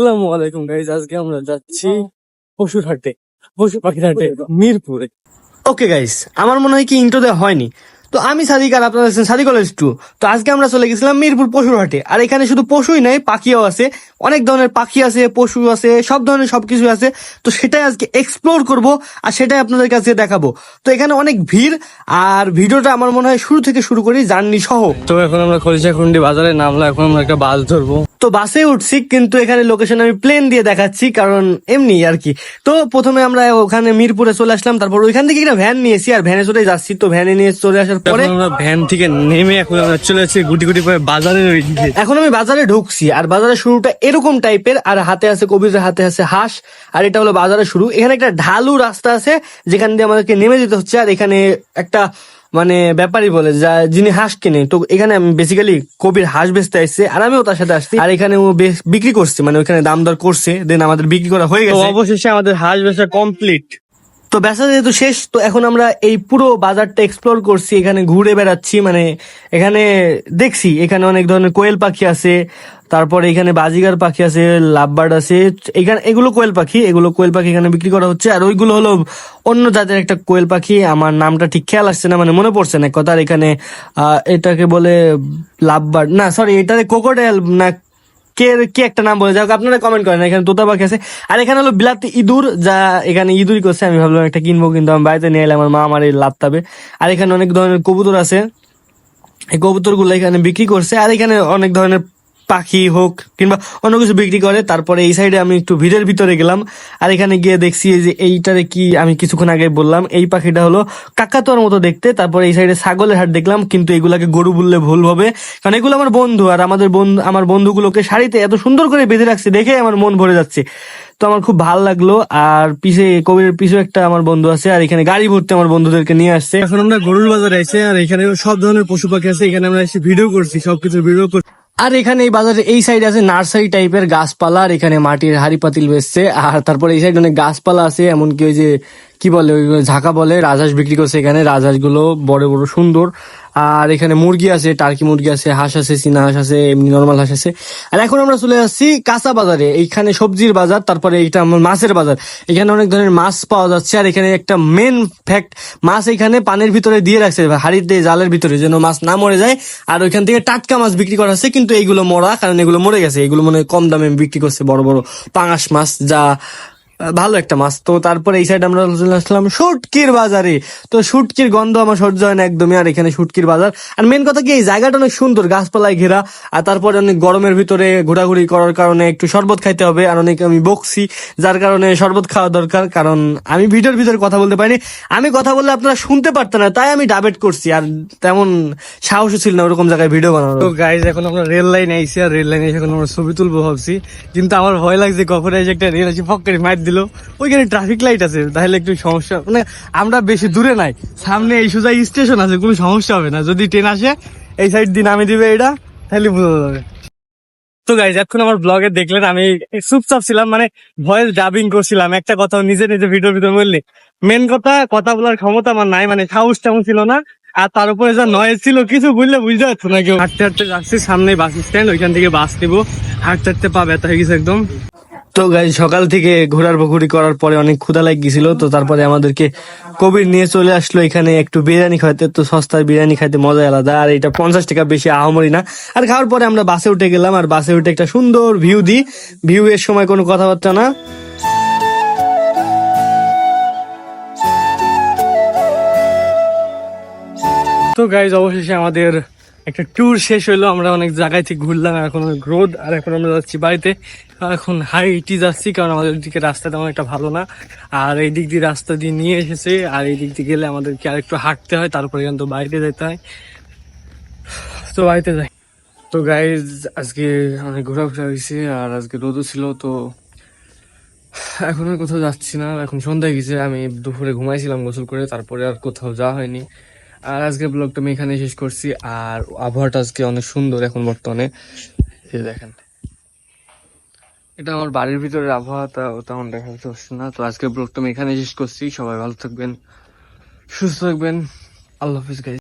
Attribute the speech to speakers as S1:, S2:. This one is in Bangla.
S1: আসসালামু আলাইকুম গাইজ আজকে আমরা যাচ্ছি পশুর হাটে পশু পাখির হাটে মিরপুরে।
S2: ওকে গাইস আমার মনে হয় কি ইন্টো দেওয়া হয়নি। তো আমি সাদিক আর আপনারা আছেন সাদিক কলেজ টু তো আজকে আমরা চলে গেছিলাম মিরপুর পশুর হাটে। আর এখানে শুধু পশুই নাই পাখিও আছে। অনেক ধরনের পাখি আছে পশু আছে সব ধরনের সবকিছু আছে। তো সেটাই আজকে এক্সপ্লোর করব আর সেটাই আপনাদের কাছে দেখাবো। তো এখানে অনেক ভিড় আর ভিডিওটা আমার মনে হয় শুরু থেকে শুরু করি জার্নি সহ।
S1: তো এখন আমরা খলিশাখুন্ডি বাজারে নামলাম এখন আমরা একটা বাস ধরবো।
S2: তো বাসে উঠছি কিন্তু এখানে লোকেশন আমি প্লেন দিয়ে দেখাচ্ছি কারণ এমনি আর কি। তো প্রথমে আমরা ওখানে মিরপুরে চলে আসলাম তারপর ওইখান থেকে একটা ভ্যান নিয়েছি আর ভ্যানে চলে যাচ্ছি। তো ভ্যানে নিয়ে চলে আসার পরে
S1: আমরা ভ্যান থেকে নেমে এখন আমরা চলে যাচ্ছি গুটি গুটি করে বাজারে
S2: এখন আমি বাজারে ঢুকছি আর বাজারের শুরুটা এরকম টাইপের আর হাতে আছে কবিরের হাতে আছে হাঁস আর এটা হলো বাজারের শুরু। এখানে একটা ঢালু রাস্তা আছে যেখান দিয়ে আমাদেরকে নেমে যেতে হচ্ছে আর এখানে একটা মানে ব্যাপারই বলে যা যিনি হাঁস কিনে তো এখানে আমি বেসিক্যালি কবির হাঁস বেচতে আসছি আর আমিও তার সাথে আসছি। আর এখানে ও বিক্রি করছে মানে ওখানে দাম দর করছে। দেন আমাদের বিক্রি করা হয়ে গেছে।
S1: অবশেষে আমাদের হাঁস বেচা কমপ্লিট
S2: তো ব্যবসা যেহেতু শেষ, তো এখন আমরা এই পুরো বাজারটা এক্সপ্লোর করছি, এখানে ঘুরে বেড়াচ্ছি মানে এখানে দেখছি, এখানে অনেক ধরনের কোয়েল পাখি আছে, তারপরে এখানে বাজিগার পাখি আছে, লাভবার্ড আছে, এখানে এগুলো কোয়েল পাখি, এগুলো কোয়েল পাখি এখানে বিক্রি করা হচ্ছে, আর ওইগুলো হলো অন্য জাতের একটা কোয়েল পাখি, আমার নামটা ঠিক খেয়াল আসছে না মানে মনে পড়ছে না, এক কথা এখানে এটাকে বলে লাভবার্ড, না সরি এটাকে কোকোডেল না কে, কি একটা নাম বলে? যাক, আপনারা কমেন্ট করেন, এখানে তোতা পাখি আছে। আর এখানে হলো বিলাতি ইঁদুর, যা এখানে ইঁদুরই করছে, আমি ভাবলাম একটা কিনবো, কিন্তু আমি বাড়িতে নিয়ে এলাম, আমার মা আমার এই পাবে আর এখানে অনেক ধরনের কবুতর আছে। এই কবুতরগুলো এখানে বিক্রি করছে, আর এখানে অনেক ধরনের পাখি হোক কিংবা অন্য কিছু বিক্রি করে, তারপরে এই সাইডে আমি একটু ভিড়ের ভিতরে গেলাম। আর এখানে গিয়ে দেখছি যে এইটারে কি আমি কিছুক্ষণ আগে বললাম, এই পাখিটা হলো কাকাতোয়ার মতো দেখতে। তারপরে এই সাইডে ছাগলের হাট দেখলাম, কিন্তু এগুলাকে গরু বললে ভুল হবে। কারণ এগুলো আমার বন্ধু আর আমাদের বন্ধু আমার বন্ধুগুলোকে শাড়িতে এত সুন্দর করে বেঁধে রাখছে, দেখে আমার মন ভরে যাচ্ছে। তো আমার খুব ভালো লাগল। আর পিছে কবির পিছু একটা আমার বন্ধু আছে, আর এখানে গাড়ি ভর্তি আমার বন্ধুদেরকে নিয়ে আসছে।
S1: এখন আমরা গরুর বাজারে এসে আর এখানে সব ধরনের পশু পাখি আছে। এখানে আমরা এসে ভিডিও করছি সবকিছু ভিডিও করছি।
S2: আর এখানে এই বাজারে এই সাইড আছে নার্সারি টাইপের গাছপালা, আর এখানে মাটির হাড়ি পাতিল বেসছে আর তারপরে এই সাইড অনেক গাছপালা আছে, এমনকি ওই যে কি বলে, ওই ঝাঁকা বলে, রাজহাঁস বিক্রি করছে এখানে রাজহাঁসগুলো বড় বড় সুন্দর। আর এখানে মুরগি আছে, টার্কি মুরগি আছে, হাঁস আছে চীনা হাঁস আছে, এমনি নর্মাল হাঁস আছে। আর এখন আমরা চলে যাচ্ছি কাঁচা বাজারে। এইখানে সবজির বাজার, তারপরে এইটা মাছের বাজার। এখানে অনেক ধরনের মাছ পাওয়া যাচ্ছে, আর এখানে একটা মেন ফ্যাক্ট মাছ এখানে পানের ভিতরে দিয়ে রাখছে, হাড়িতে, জালের ভিতরে, যেন মাছ না মরে যায়। আর ওইখান থেকে টাটকা মাছ বিক্রি করা হচ্ছে, কিন্তু এইগুলো মরা, কারণ এগুলো মরে গেছে। এগুলো মনে কম দামে বিক্রি করছে বড় বড় পাঙাশ মাছ, যা ভালো একটা মাছ। তো তারপরে এই সাইড আমরা চলে আসলাম শুটকির বাজারে। তো শুটকির গন্ধ আমার সহ্য হয় না একদমই, আর এখানে শুটকির বাজার। আর মেন কথা কি, এই জায়গাটা অনেক সুন্দর, গাছপালায় ঘেরা। আর তারপরে অনেক গরমের ভিতরে ঘোরাঘুরি করার কারণে একটু শরবত খাইতে হবে। আর অনেক আমি বকছি, যার কারণে শরবত খাওয়া দরকার। কারণ আমি ভিডিওর ভিতরে কথা বলতে পারিনি। আমি কথা বললে আপনারা শুনতে পারতেন না, তাই আমি ডাবেট করছি। আর তেমন সাহসও ছিল না ওরকম জায়গায় ভিডিও বানানো
S1: তো গাইজ এখন আমরা রেল লাইনে আইছি, আর রেল লাইনে এখন আমরা ছবি তুলবো ভাবছি। কিন্তু আমার ভয় লাগছে কখন এসে একটা রেল আছে ফক করে মার দিল। ওইখানে ট্রাফিক লাইট আছে, তাহলে একটু সমস্যা মানে আমরা বেশি দূরে নাই। সামনে এই সোজা স্টেশন আছে, কোনো সমস্যা হবে না। যদি ট্রেন আসে, এই সাইড দিয়ে নামিয়ে দিবে এটা, তাহলে বোঝা যাবে। তো গাইজ এখন আমার ব্লগে দেখলেন, আমি চুপচাপ ছিলাম মানে ভয়েস ডাবিং করছিলাম। একটা কথা নিজে নিজে ভিডিওর ভিতরে বললি মেন কথা কথা বলার ক্ষমতা আমার নাই মানে সাহস তেমন ছিল না। আর তার উপরে যা নয়েজ ছিল, কিছু বুঝলে বুঝতে পারছ না কেউ? হাঁটতে হাঁটতে যাচ্ছি সামনে বাস স্ট্যান্ড ওইখান থেকে বাস নিবো। হাঁটতে হাঁটতে পা ব্যথা হয়ে গেছে একদম।
S2: তো গাই সকাল থেকে ঘোরার পুকুরি করার পরে অনেক ক্ষুধা গেছিল তো তারপরে আমাদেরকে কবির নিয়ে চলে আসলো এখানে একটু বিরিয়ানি খাইতে, তো সস্তার বিরিয়ানি খাইতে মজা আলাদা, আর এটা পঞ্চাশ টাকা বেশি আহামরি না। আর খাওয়ার পরে আমরা বাসে উঠে গেলাম, আর বাসে উঠে একটা সুন্দর ভিউ দিই, ভিউ এর সময় কোনো কথাবার্তা না।
S1: তো গাইজ, অবশেষে আমাদের একটা ট্যুর শেষ হলো আমরা অনেক জায়গায় থেকে ঘুরলাম, এখন রোদ আর এখন আমরা যাচ্ছি বাড়িতে। এখন হাইটি যাচ্ছি, কারণ আমাদের দিকে রাস্তা তেমন একটা ভালো না। আর এই দিক দিয়ে রাস্তা দিয়ে নিয়ে এসেছে, আর এই দিক দিয়ে গেলে আমাদেরকে আর একটু হাঁটতে হয়, তারপরে কিন্তু বাড়িতে যেতে হয়। তো বাড়িতে যাই। তো গাইজ আজকে অনেক ঘোরাফেরা হয়েছে, আর আজকে রোদও ছিল, তো এখন আর কোথাও যাচ্ছি না। এখন সন্ধ্যায় গেছে, আমি দুপুরে ঘুমাইছিলাম গোসল করে, তারপরে আর কোথাও যাওয়া হয়নি। আর আজকে ব্লগটা আমি এখানে শেষ করছি। আর আবহাওয়াটা আজকে অনেক সুন্দর এখন বর্তমানে। এই দেখেন। এটা আমার বাড়ির ভিতরের আবহাওয়াটা তেমন দেখা যাচ্ছে না। তো আজকে ব্লগটা আমি এখানে শেষ করছি। সবাই ভালো থাকবেন, সুস্থ থাকবেন। আল্লাহ হাফিজ গাইজ